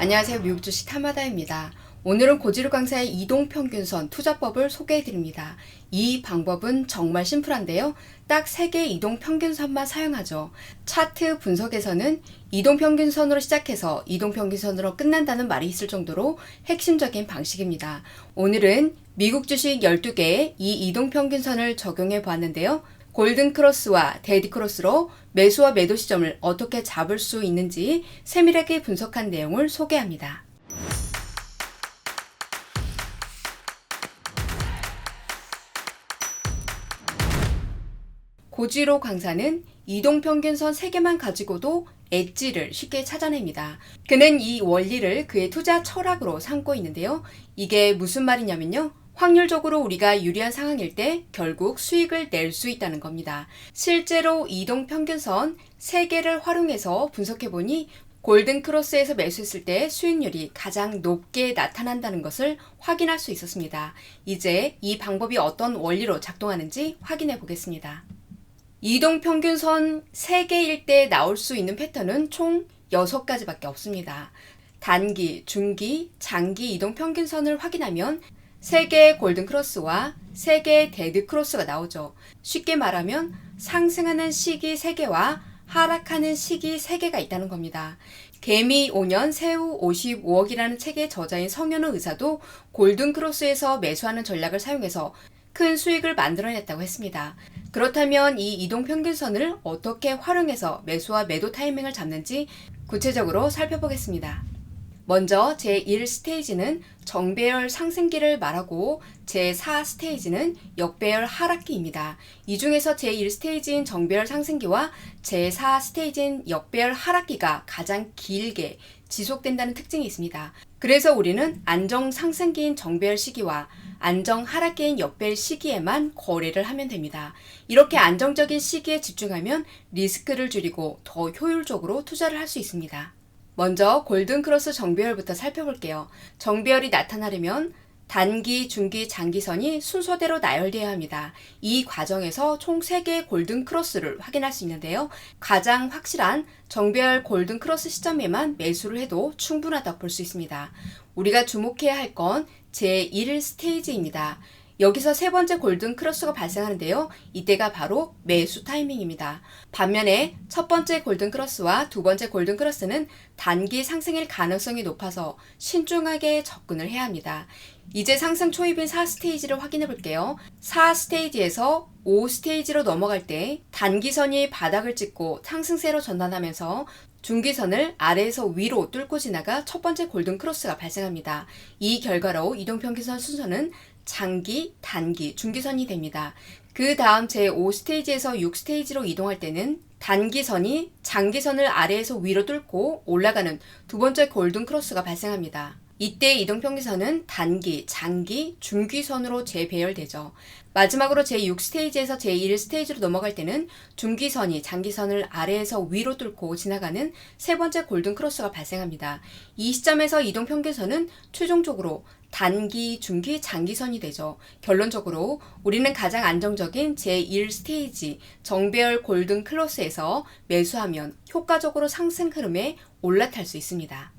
안녕하세요. 미국 주식 타마다입니다. 오늘은 고지루 강사의 이동평균선 투자법을 소개해 드립니다. 이 방법은 정말 심플한데요. 딱 3개의 이동평균선만 사용하죠. 차트 분석에서는 이동평균선으로 시작해서 이동평균선으로 끝난다는 말이 있을 정도로 핵심적인 방식입니다. 오늘은 미국 주식 12개의 이 이동평균선을 적용해 보았는데요. 골든 크로스와 데디 크로스로 매수와 매도 시점을 어떻게 잡을 수 있는지 세밀하게 분석한 내용을 소개합니다. 고지로 강사는 이동평균선 3개만 가지고도 엣지를 쉽게 찾아냅니다. 그는 이 원리를 그의 투자 철학으로 삼고 있는데요. 이게 무슨 말이냐면요. 확률적으로 우리가 유리한 상황일 때 결국 수익을 낼 수 있다는 겁니다. 실제로 이동 평균선 3개를 활용해서 분석해 보니 골든 크로스에서 매수했을 때 수익률이 가장 높게 나타난다는 것을 확인할 수 있었습니다. 이제 이 방법이 어떤 원리로 작동하는지 확인해 보겠습니다. 이동 평균선 3개일 때 나올 수 있는 패턴은 총 6가지밖에 없습니다. 단기, 중기, 장기 이동 평균선을 확인하면 3개의 골든 크로스와 3개의 데드 크로스가 나오죠. 쉽게 말하면 상승하는 시기 3개와 하락하는 시기 3개가 있다는 겁니다. 개미 5년 새우 55억이라는 책의 저자인 성현우 의사도 골든 크로스에서 매수하는 전략을 사용해서 큰 수익을 만들어냈다고 했습니다. 그렇다면 이 이동 평균선을 어떻게 활용해서 매수와 매도 타이밍을 잡는지 구체적으로 살펴보겠습니다. 먼저 제1스테이지는 정배열 상승기를 말하고 제4스테이지는 역배열 하락기입니다. 이 중에서 제1스테이지인 정배열 상승기와 제4스테이지인 역배열 하락기가 가장 길게 지속된다는 특징이 있습니다. 그래서 우리는 안정 상승기인 정배열 시기와 안정 하락기인 역배열 시기에만 거래를 하면 됩니다. 이렇게 안정적인 시기에 집중하면 리스크를 줄이고 더 효율적으로 투자를 할 수 있습니다. 먼저 골든크로스 정배열부터 살펴볼게요. 정배열이 나타나려면 단기, 중기, 장기선이 순서대로 나열되어야 합니다. 이 과정에서 총 3개의 골든 크로스를 확인할 수 있는데요. 가장 확실한 정배열 골든 크로스 시점에만 매수를 해도 충분하다고 볼 수 있습니다. 우리가 주목해야 할 건 제1 스테이지입니다. 여기서 세 번째 골든 크로스가 발생하는데요. 이때가 바로 매수 타이밍입니다. 반면에 첫 번째 골든 크로스와 두 번째 골든 크로스는 단기 상승일 가능성이 높아서 신중하게 접근을 해야 합니다. 이제 상승 초입인 4스테이지를 확인해 볼게요. 4스테이지에서 5스테이지로 넘어갈 때 단기선이 바닥을 찍고 상승세로 전환하면서 중기선을 아래에서 위로 뚫고 지나가 첫 번째 골든 크로스가 발생합니다. 이 결과로 이동평균선 순서는 장기, 단기, 중기선이 됩니다. 그 다음 제5스테이지에서 6스테이지로 이동할 때는 단기선이 장기선을 아래에서 위로 뚫고 올라가는 두 번째 골든 크로스가 발생합니다. 이때 이동평균선은 단기, 장기, 중기선으로 재배열되죠. 마지막으로 제6스테이지에서 제1스테이지로 넘어갈 때는 중기선이 장기선을 아래에서 위로 뚫고 지나가는 세 번째 골든 크로스가 발생합니다. 이 시점에서 이동평균선은 최종적으로 단기, 중기, 장기선이 되죠. 결론적으로 우리는 가장 안정적인 제1스테이지 정배열 골든 클로스에서 매수하면 효과적으로 상승 흐름에 올라탈 수 있습니다.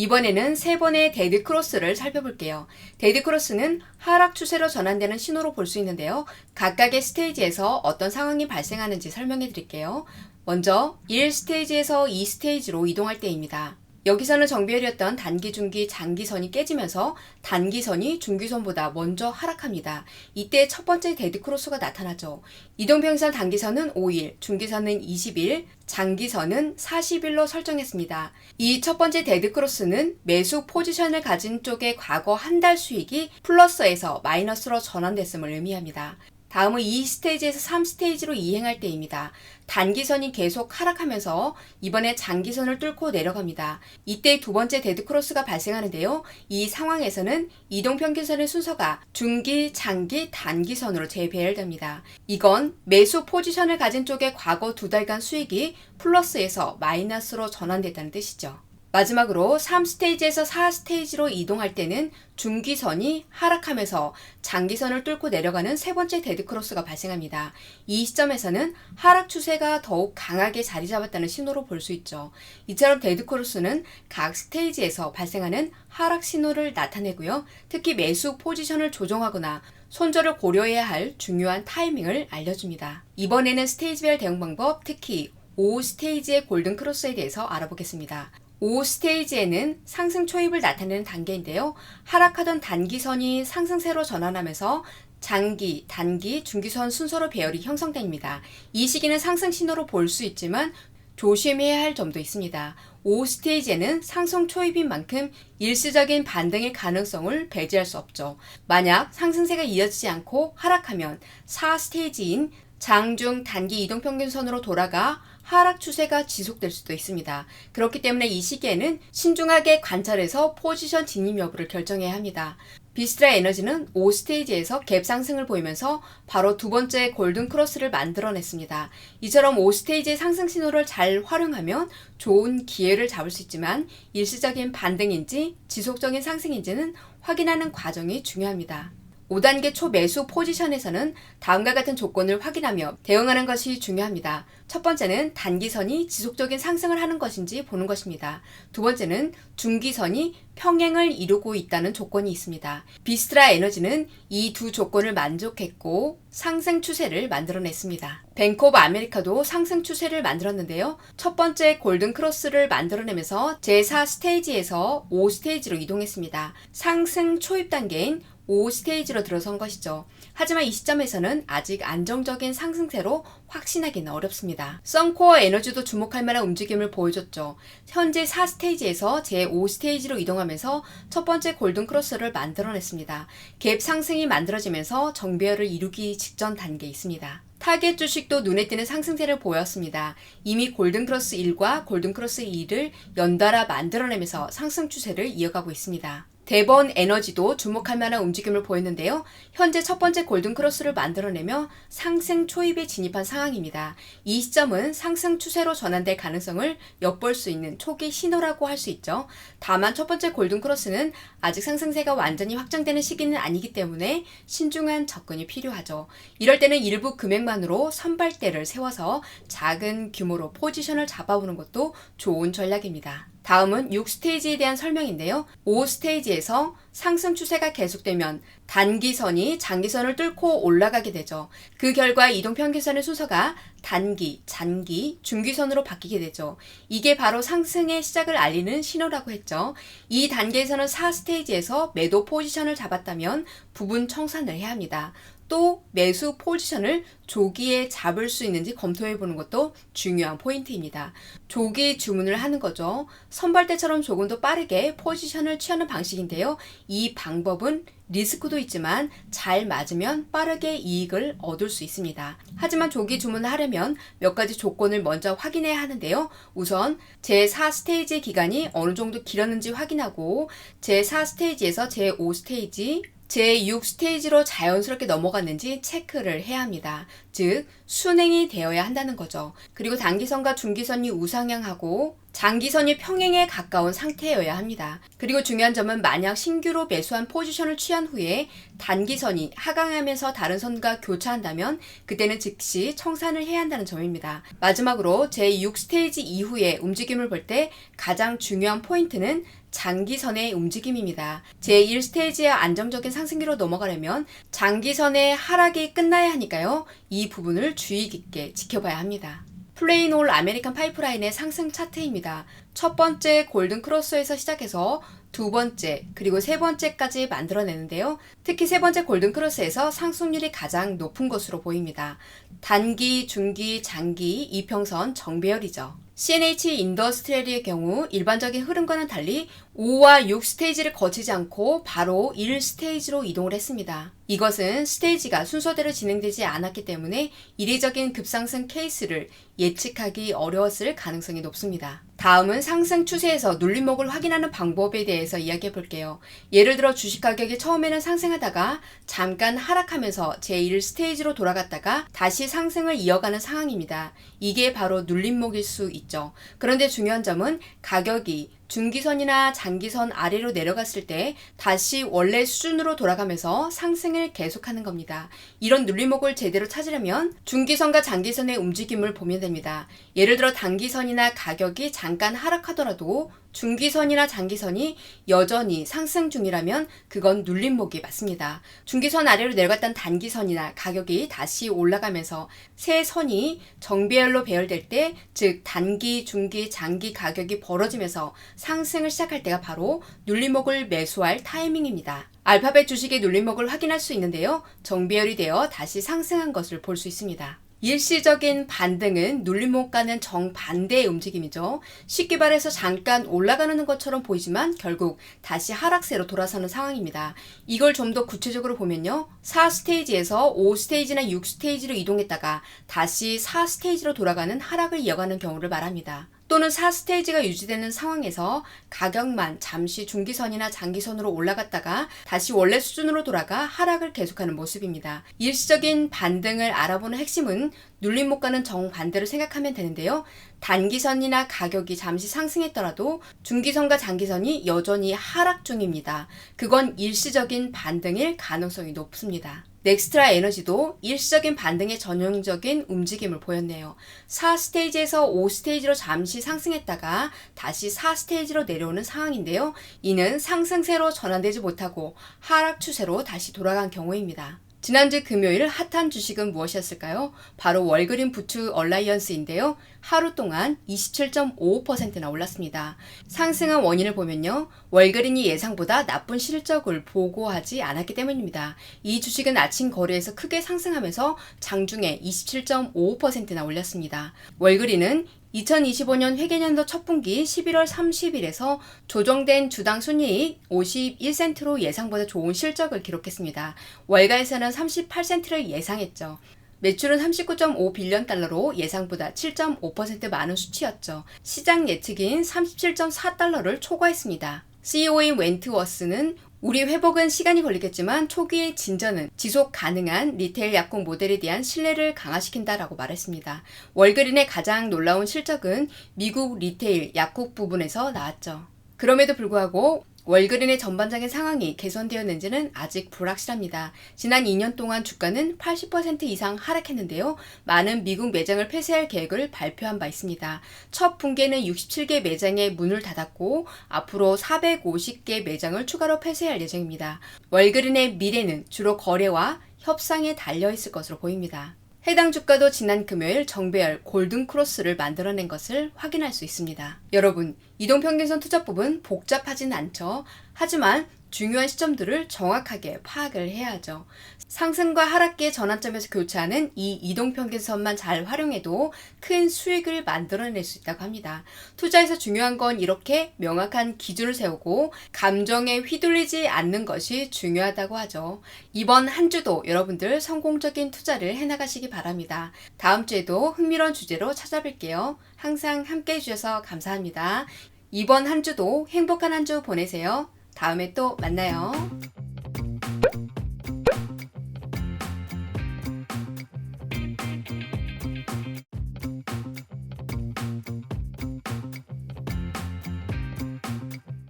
이번에는 세 번의 데드 크로스를 살펴볼게요. 데드 크로스는 하락 추세로 전환되는 신호로 볼 수 있는데요. 각각의 스테이지에서 어떤 상황이 발생하는지 설명해 드릴게요. 먼저 1스테이지에서 2스테이지로 이동할 때입니다. 여기서는 정비열이었던 단기, 중기, 장기선이 깨지면서 단기선이 중기선보다 먼저 하락합니다. 이때 첫 번째 데드크로스가 나타나죠. 이동평선 단기선은 5일, 중기선은 20일, 장기선은 40일로 설정했습니다. 이 첫 번째 데드크로스는 매수 포지션을 가진 쪽의 과거 한 달 수익이 플러스에서 마이너스로 전환됐음을 의미합니다. 다음은 2스테이지에서 3스테이지로 이행할 때입니다. 단기선이 계속 하락하면서 이번에 장기선을 뚫고 내려갑니다. 이때 두 번째 데드크로스가 발생하는데요. 이 상황에서는 이동평균선의 순서가 중기, 장기, 단기선으로 재배열됩니다. 이건 매수 포지션을 가진 쪽의 과거 두 달간 수익이 플러스에서 마이너스로 전환됐다는 뜻이죠. 마지막으로 3스테이지에서 4스테이지로 이동할 때는 중기선이 하락하면서 장기선을 뚫고 내려가는 세 번째 데드크로스가 발생합니다. 이 시점에서는 하락 추세가 더욱 강하게 자리 잡았다는 신호로 볼 수 있죠. 이처럼 데드크로스는 각 스테이지에서 발생하는 하락 신호를 나타내고요. 특히 매수 포지션을 조정하거나 손절을 고려해야 할 중요한 타이밍을 알려줍니다. 이번에는 스테이지별 대응 방법, 특히 5 스테이지의 골든 크로스에 대해서 알아보겠습니다. 5 스테이지에는 상승 초입을 나타내는 단계인데요. 하락하던 단기선이 상승세로 전환하면서 장기, 단기, 중기선 순서로 배열이 형성됩니다. 이 시기는 상승 신호로 볼 수 있지만 조심해야 할 점도 있습니다. 5 스테이지에는 상승 초입인 만큼 일시적인 반등의 가능성을 배제할 수 없죠. 만약 상승세가 이어지지 않고 하락하면 4 스테이지인 장중 단기 이동평균선으로 돌아가 하락 추세가 지속될 수도 있습니다. 그렇기 때문에 이 시기에는 신중하게 관찰해서 포지션 진입 여부를 결정해야 합니다. 비스트라 에너지는 5스테이지에서 갭 상승을 보이면서 바로 두 번째 골든 크로스를 만들어냈습니다. 이처럼 5스테이지의 상승 신호를 잘 활용하면 좋은 기회를 잡을 수 있지만 일시적인 반등인지 지속적인 상승인지는 확인하는 과정이 중요합니다. 5단계 초매수 포지션에서는 다음과 같은 조건을 확인하며 대응하는 것이 중요합니다. 첫 번째는 단기선이 지속적인 상승을 하는 것인지 보는 것입니다. 두 번째는 중기선이 평행을 이루고 있다는 조건이 있습니다. 비스트라 에너지는 이 두 조건을 만족했고 상승 추세를 만들어냈습니다. 뱅크 오브 아메리카도 상승 추세를 만들었는데요. 첫 번째 골든 크로스를 만들어내면서 제4 스테이지에서 5 스테이지로 이동했습니다. 상승 초입 단계인 5 스테이지로 들어선 것이죠. 하지만 이 시점에서는 아직 안정적인 상승세로 확신하기는 어렵습니다. 썬코어 에너지도 주목할 만한 움직임을 보여줬죠. 현재 4스테이지에서 제5 스테이지로 이동하면서 첫 번째 골든 크로스를 만들어냈습니다. 갭 상승이 만들어지면서 정배열을 이루기 직전 단계에 있습니다. 타겟 주식도 눈에 띄는 상승세를 보였습니다. 이미 골든크로스 1과 골든크로스 2를 연달아 만들어내면서 상승 추세를 이어가고 있습니다. 대번 에너지도 주목할 만한 움직임을 보였는데요. 현재 첫 번째 골든 크로스를 만들어내며 상승 초입에 진입한 상황입니다. 이 시점은 상승 추세로 전환될 가능성을 엿볼 수 있는 초기 신호라고 할 수 있죠. 다만 첫 번째 골든 크로스는 아직 상승세가 완전히 확정되는 시기는 아니기 때문에 신중한 접근이 필요하죠. 이럴 때는 일부 금액만으로 선발대를 세워서 작은 규모로 포지션을 잡아보는 것도 좋은 전략입니다. 다음은 6스테이지에 대한 설명인데요. 5스테이지에서 상승 추세가 계속되면 단기선이 장기선을 뚫고 올라가게 되죠. 그 결과 이동평균선의 순서가 단기, 잔기, 중기선으로 바뀌게 되죠. 이게 바로 상승의 시작을 알리는 신호라고 했죠. 이 단계에서는 4스테이지에서 매도 포지션을 잡았다면 부분 청산을 해야 합니다. 또 매수 포지션을 조기에 잡을 수 있는지 검토해 보는 것도 중요한 포인트입니다. 조기 주문을 하는 거죠. 선발대처럼 조금 더 빠르게 포지션을 취하는 방식인데요. 이 방법은 리스크도 있지만 잘 맞으면 빠르게 이익을 얻을 수 있습니다. 하지만 조기 주문을 하려면 몇 가지 조건을 먼저 확인해야 하는데요. 우선 제4 스테이지 기간이 어느 정도 길었는지 확인하고 제4 스테이지에서 제5 스테이지 제6 스테이지로 자연스럽게 넘어갔는지 체크를 해야 합니다. 즉, 순행이 되어야 한다는 거죠. 그리고 단기선과 중기선이 우상향하고 장기선이 평행에 가까운 상태여야 합니다. 그리고 중요한 점은 만약 신규로 매수한 포지션을 취한 후에 단기선이 하강하면서 다른 선과 교차한다면 그때는 즉시 청산을 해야 한다는 점입니다. 마지막으로 제6 스테이지 이후에 움직임을 볼 때 가장 중요한 포인트는 장기선의 움직임입니다. 제1 스테이지의 안정적인 상승기로 넘어가려면 장기선의 하락이 끝나야 하니까요. 이 부분을 주의 깊게 지켜봐야 합니다. 플레인 올 아메리칸 파이프라인의 상승 차트입니다. 첫 번째 골든 크로스에서 시작해서 두 번째, 그리고 세 번째까지 만들어내는데요. 특히 세 번째 골든 크로스에서 상승률이 가장 높은 것으로 보입니다. 단기, 중기, 장기, 이평선 정배열이죠. CNH 인더스트리얼의 경우 일반적인 흐름과는 달리 5와 6 스테이지를 거치지 않고 바로 1 스테이지로 이동을 했습니다. 이것은 스테이지가 순서대로 진행되지 않았기 때문에 이례적인 급상승 케이스를 예측하기 어려웠을 가능성이 높습니다. 다음은 상승 추세에서 눌림목을 확인하는 방법에 대해서 이야기해 볼게요. 예를 들어 주식 가격이 처음에는 상승하다가 잠깐 하락하면서 제1 스테이지로 돌아갔다가 다시 상승을 이어가는 상황입니다. 이게 바로 눌림목일 수 있죠. 그런데 중요한 점은 가격이 중기선이나 장기선 아래로 내려갔을 때 다시 원래 수준으로 돌아가면서 상승을 계속하는 겁니다. 이런 눌림목을 제대로 찾으려면 중기선과 장기선의 움직임을 보면 됩니다. 예를 들어 단기선이나 가격이 잠깐 하락하더라도 중기선이나 장기선이 여전히 상승 중이라면 그건 눌림목이 맞습니다. 중기선 아래로 내려갔던 단기선이나 가격이 다시 올라가면서 새 선이 정배열로 배열될 때, 즉 단기, 중기, 장기 가격이 벌어지면서 상승을 시작할 때가 바로 눌림목을 매수할 타이밍입니다. 알파벳 주식의 눌림목을 확인할 수 있는데요. 정배열이 되어 다시 상승한 것을 볼 수 있습니다. 일시적인 반등은 눌림목과는 정반대의 움직임이죠. 쉽게 말해서 잠깐 올라가는 것처럼 보이지만 결국 다시 하락세로 돌아서는 상황입니다. 이걸 좀 더 구체적으로 보면요. 4스테이지에서 5스테이지나 6스테이지로 이동했다가 다시 4스테이지로 돌아가는 하락을 이어가는 경우를 말합니다. 또는 4스테이지가 유지되는 상황에서 가격만 잠시 중기선이나 장기선으로 올라갔다가 다시 원래 수준으로 돌아가 하락을 계속하는 모습입니다. 일시적인 반등을 알아보는 핵심은 눌림목과는 정반대로 생각하면 되는데요. 단기선이나 가격이 잠시 상승했더라도 중기선과 장기선이 여전히 하락 중입니다. 그건 일시적인 반등일 가능성이 높습니다. 넥스트라 에너지도 일시적인 반등의 전형적인 움직임을 보였네요. 4스테이지에서 5스테이지로 잠시 상승했다가 다시 4스테이지로 내려오는 상황인데요. 이는 상승세로 전환되지 못하고 하락 추세로 다시 돌아간 경우입니다. 지난주 금요일 핫한 주식은 무엇이었을까요? 바로 월그린 부츠 얼라이언스인데요. 하루 동안 27.55%나 올랐습니다. 상승한 원인을 보면요. 월그린이 예상보다 나쁜 실적을 보고하지 않았기 때문입니다. 이 주식은 아침 거래에서 크게 상승하면서 장중에 27.55%나 올렸습니다. 월그린은 2025년 회계년도 첫 분기 11월 30일에서 조정된 주당 순이익 51센트로 예상보다 좋은 실적을 기록했습니다. 월가에서는 38센트를 예상했죠. 매출은 39.5 빌리언 달러로 예상보다 7.5% 많은 수치였죠. 시장 예측인 37.4 달러를 초과했습니다. CEO인 웬트워스는 우리 회복은 시간이 걸리겠지만 초기의 진전은 지속 가능한 리테일 약국 모델에 대한 신뢰를 강화시킨다라고 말했습니다. 월그린의 가장 놀라운 실적은 미국 리테일 약국 부분에서 나왔죠. 그럼에도 불구하고 월그린의 전반적인 상황이 개선되었는지는 아직 불확실합니다. 지난 2년 동안 주가는 80% 이상 하락했는데요. 많은 미국 매장을 폐쇄할 계획을 발표한 바 있습니다. 첫 분기에는 67개 매장에 문을 닫았고 앞으로 450개 매장을 추가로 폐쇄할 예정입니다. 월그린의 미래는 주로 거래와 협상에 달려 있을 것으로 보입니다. 해당 주가도 지난 금요일 정배열 골든 크로스를 만들어낸 것을 확인할 수 있습니다. 여러분, 이동평균선 투자법은 복잡하진 않죠. 하지만 중요한 시점들을 정확하게 파악을 해야죠. 상승과 하락기의 전환점에서 교차하는 이 이동평균선만 잘 활용해도 큰 수익을 만들어낼 수 있다고 합니다. 투자에서 중요한 건 이렇게 명확한 기준을 세우고 감정에 휘둘리지 않는 것이 중요하다고 하죠. 이번 한 주도 여러분들 성공적인 투자를 해나가시기 바랍니다. 다음 주에도 흥미로운 주제로 찾아뵐게요. 항상 함께 해주셔서 감사합니다. 이번 한 주도 행복한 한 주 보내세요. 다음에 또 만나요.